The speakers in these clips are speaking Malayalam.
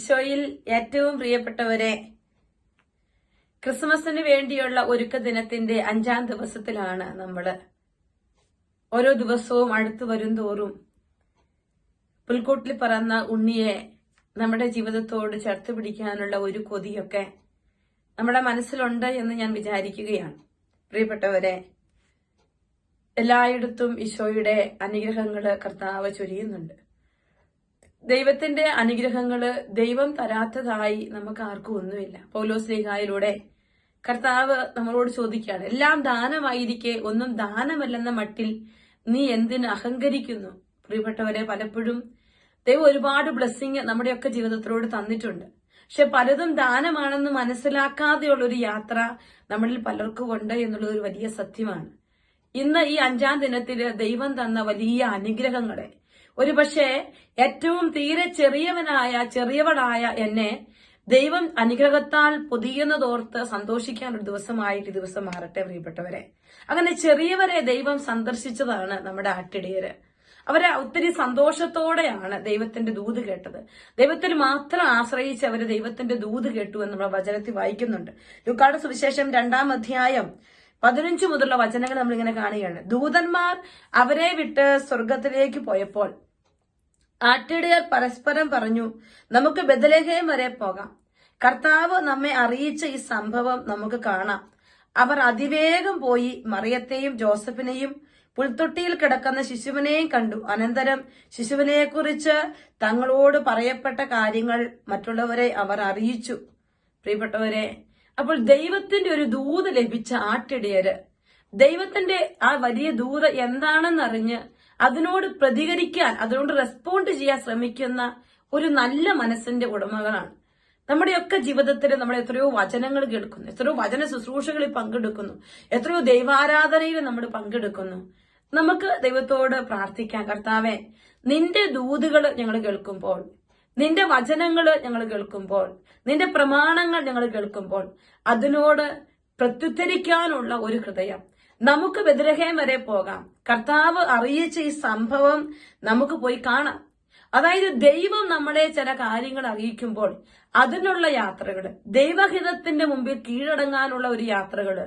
ഈശോയിൽ ഏറ്റവും പ്രിയപ്പെട്ടവരെ ക്രിസ്മസിന് വേണ്ടിയുള്ള ഒരുക്ക ദിനത്തിന്റെ അഞ്ചാം ദിവസത്തിലാണ് നമ്മൾ ഓരോ ദിവസവും അടുത്തു വരും തോറും പുൽക്കൂട്ടിൽ പറന്ന ഉണ്ണിയെ നമ്മുടെ ജീവിതത്തോട് ചേർത്ത് പിടിക്കാനുള്ള ഒരു കൊതിയൊക്കെ നമ്മുടെ മനസ്സിലുണ്ട് എന്ന് ഞാൻ വിചാരിക്കുകയാണ്. പ്രിയപ്പെട്ടവരെ എല്ലായിടത്തും ഈശോയുടെ അനുഗ്രഹങ്ങൾ കർത്താവ് ചൊരിയുന്നുണ്ട്. ദൈവത്തിന്റെ അനുഗ്രഹങ്ങൾ ദൈവം തരാത്തതായി നമുക്ക് ആർക്കും ഒന്നുമില്ല. പൗലോസ് ലേഖായിലൂടെ കർത്താവ് നമ്മളോട് ചോദിക്കുകയാണ് എല്ലാം ദാനമായിരിക്കെ ഒന്നും ദാനമല്ലെന്ന മട്ടിൽ നീ എന്തിന് അഹങ്കരിക്കുന്നു? പ്രിയപ്പെട്ടവരെ പലപ്പോഴും ദൈവം ഒരുപാട് ബ്ലെസ്സിങ് നമ്മുടെയൊക്കെ ജീവിതത്തിലോട് തന്നിട്ടുണ്ട്. പക്ഷെ പലതും ദാനമാണെന്ന് മനസ്സിലാക്കാതെയുള്ള ഒരു യാത്ര നമ്മളിൽ പലർക്കും ഉണ്ട് എന്നുള്ളത് ഒരു വലിയ സത്യമാണ്. ഇന്ന് ഈ അഞ്ചാം ദിനത്തിൽ ദൈവം തന്ന വലിയ അനുഗ്രഹങ്ങളെ ഒരുപക്ഷെ ഏറ്റവും തീരെ ചെറിയവനായ ചെറിയവളായ എന്നെ ദൈവം അനുഗ്രഹത്താൽ പൊതിയുന്നതോർത്ത് സന്തോഷിക്കാൻ ഒരു ദിവസമായിട്ട് ഈ ദിവസം മാറട്ടെ പ്രിയപ്പെട്ടവരെ. അങ്ങനെ ചെറിയവരെ ദൈവം സന്ദർശിച്ചതാണ് നമ്മുടെ ആട്ടിടയര്. അവരെ ഒത്തിരി സന്തോഷത്തോടെയാണ് ദൈവത്തിന്റെ ദൂത് കേട്ടത്. ദൈവത്തിൽ മാത്രം ആശ്രയിച്ച് അവർ ദൈവത്തിന്റെ ദൂത് കേട്ടു എന്ന് നമ്മുടെ വചനത്തിൽ വായിക്കുന്നുണ്ട്. ലുക്കാട് സുവിശേഷം രണ്ടാം അധ്യായം പതിനഞ്ചു മുതലുള്ള വചനങ്ങൾ നമ്മൾ ഇങ്ങനെ കാണുകയാണ്. ദൂതന്മാർ അവരെ വിട്ട് സ്വർഗത്തിലേക്ക് പോയപ്പോൾ ആട്ടിടയർ പരസ്പരം പറഞ്ഞു നമുക്ക് ബദലേഹയം വരെ പോകാം. കർത്താവ് നമ്മെ അറിയിച്ച ഈ സംഭവം നമുക്ക് കാണാം. അവർ അതിവേഗം പോയി മറിയത്തെയും ജോസഫിനെയും പുൽത്തൊട്ടിയിൽ കിടക്കുന്ന ശിശുവിനെയും കണ്ടു. അനന്തരം ശിശുവിനെക്കുറിച്ച് തങ്ങളോട് പറയപ്പെട്ട കാര്യങ്ങൾ മറ്റുള്ളവരെ അവർ അറിയിച്ചു. പ്രിയപ്പെട്ടവരെ അപ്പോൾ ദൈവത്തിന്റെ ഒരു ദൂത് ലഭിച്ച ആട്ടിടയര്. ദൈവത്തിന്റെ ആ വലിയ ദൂത് എന്താണെന്നറിഞ്ഞ് അതിനോട് പ്രതികരിക്കാൻ അതിനോട് റെസ്പോണ്ട് ചെയ്യാൻ ശ്രമിക്കുന്ന ഒരു നല്ല മനസ്സിന്റെ ഉടമകളാണ്. നമ്മുടെയൊക്കെ ജീവിതത്തിൽ നമ്മൾ എത്രയോ വചനങ്ങൾ കേൾക്കുന്നു. എത്രയോ വചന ശുശ്രൂഷകളിൽ പങ്കെടുക്കുന്നു. എത്രയോ ദൈവാരാധനയിൽ നമ്മൾ പങ്കെടുക്കുന്നു. നമുക്ക് ദൈവത്തോട് പ്രാർത്ഥിക്കാം. കർത്താവെ നിന്റെ ദൂതുകൾ ഞങ്ങൾ കേൾക്കുമ്പോൾ നിന്റെ വചനങ്ങൾ ഞങ്ങൾ കേൾക്കുമ്പോൾ നിന്റെ പ്രമാണങ്ങൾ ഞങ്ങൾ കേൾക്കുമ്പോൾ അതിനോട് പ്രത്യുത്തരിക്കാനുള്ള ഒരു ഹൃദയം. നമുക്ക് ബദ്രഹേം വരെ പോകാം. കർത്താവ് അറിയിച്ച ഈ സംഭവം നമുക്ക് പോയി കാണാം. അതായത് ദൈവം നമ്മളെ ചില കാര്യങ്ങൾ അറിയിക്കുമ്പോൾ അതിനുള്ള യാത്രകൾ ദൈവഹിതത്തിന്റെ മുമ്പിൽ കീഴടങ്ങാനുള്ള ഒരു യാത്രകൾ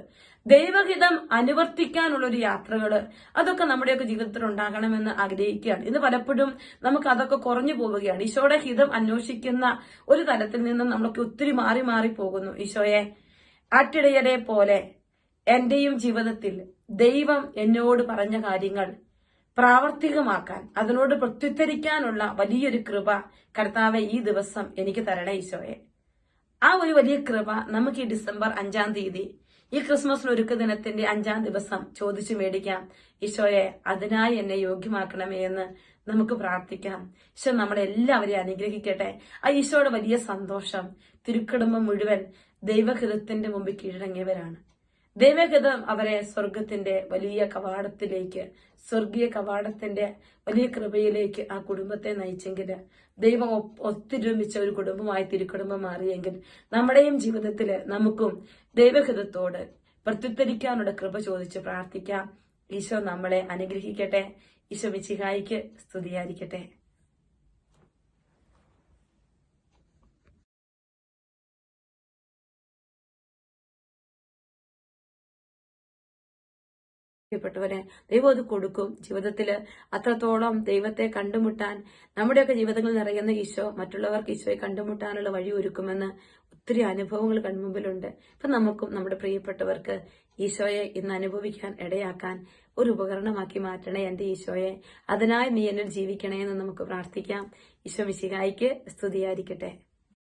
ദൈവഹിതം അനുവർത്തിക്കാനുള്ള ഒരു യാത്രകൾ അതൊക്കെ നമ്മുടെയൊക്കെ ജീവിതത്തിൽ ഉണ്ടാകണമെന്ന് ആഗ്രഹിക്കുകയാണ്. ഇന്ന് പലപ്പോഴും നമുക്ക് അതൊക്കെ കുറഞ്ഞു പോവുകയാണ്. ഈശോയുടെ ഹിതം അന്വേഷിക്കുന്ന ഒരു തലത്തിൽ നിന്ന് നമ്മളൊക്കെ ഒത്തിരി മാറി മാറി പോകുന്നു. ഈശോയെ ആട്ടിടയരെ പോലെ എന്റെയും ജീവിതത്തിൽ ദൈവം എന്നോട് പറഞ്ഞ കാര്യങ്ങൾ പ്രാവർത്തികമാക്കാൻ അതിനോട് പ്രത്യുത്തരിക്കാനുള്ള വലിയൊരു കൃപ കർത്താവെ ഈ ദിവസം എനിക്ക് തരണേ ഈശോയെ. ആ ഒരു വലിയ കൃപ നമുക്ക് ഈ ഡിസംബർ അഞ്ചാം തീയതി ഈ ക്രിസ്മസ് ഒരുക്ക ദിനത്തിന്റെ അഞ്ചാം ദിവസം ചോദിച്ചു മേടിക്കാം. ഈശോയെ അതിനായി എന്നെ യോഗ്യമാക്കണമേ എന്ന് നമുക്ക് പ്രാർത്ഥിക്കാം. ഈശോ നമ്മളെ എല്ലാവരെയും അനുഗ്രഹിക്കട്ടെ. ആ ഈശോയുടെ വലിയ സന്തോഷം തിരുക്കുടുംബം മുഴുവൻ ദൈവഹൃതത്തിന്റെ മുമ്പിൽ കീഴടങ്ങിയവരാണ്. ദൈവഹിതം അവരെ സ്വർഗത്തിന്റെ വലിയ കവാടത്തിലേക്ക് സ്വർഗീയ കവാടത്തിന്റെ വലിയ കൃപയിലേക്ക് ആ കുടുംബത്തെ നയിച്ചെങ്കിൽ ദൈവം ഒത്തൊരുമിച്ച ഒരു കുടുംബമായി തിരുക്കുടുംബം മാറിയെങ്കിൽ നമ്മുടെയും ജീവിതത്തിൽ നമുക്കും ദൈവഹിതത്തോട് പ്രത്യുത്തരിക്കാനുള്ള കൃപ ചോദിച്ച് പ്രാർത്ഥിക്കാം. ഈശോ നമ്മളെ അനുഗ്രഹിക്കട്ടെ. ഈശോ മിച്ചിഹായിക്ക് സ്തുതിയായിരിക്കട്ടെ. പ്രിയപ്പെട്ടവരെ ദൈവം അത് കൊടുക്കും. ജീവിതത്തിൽ അത്രത്തോളം ദൈവത്തെ കണ്ടുമുട്ടാൻ നമ്മുടെയൊക്കെ ജീവിതങ്ങളിൽ നിറയുന്ന ഈശോ മറ്റുള്ളവർക്ക് ഈശോയെ കണ്ടുമുട്ടാനുള്ള വഴി ഒരുക്കുമെന്ന് ഒത്തിരി അനുഭവങ്ങൾ കൺമുമ്പിലുണ്ട്. ഇപ്പൊ നമുക്കും നമ്മുടെ പ്രിയപ്പെട്ടവർക്ക് ഈശോയെ ഇന്ന് അനുഭവിക്കാൻ ഇടയാക്കാൻ ഒരു ഉപകരണമാക്കി മാറ്റണേ എന്റെ ഈശോയെ. അതിനായി നീ എന്നിൽ ജീവിക്കണേ എന്ന് നമുക്ക് പ്രാർത്ഥിക്കാം. ഈശോ മിശികായിക്ക് സ്തുതിയായിരിക്കട്ടെ.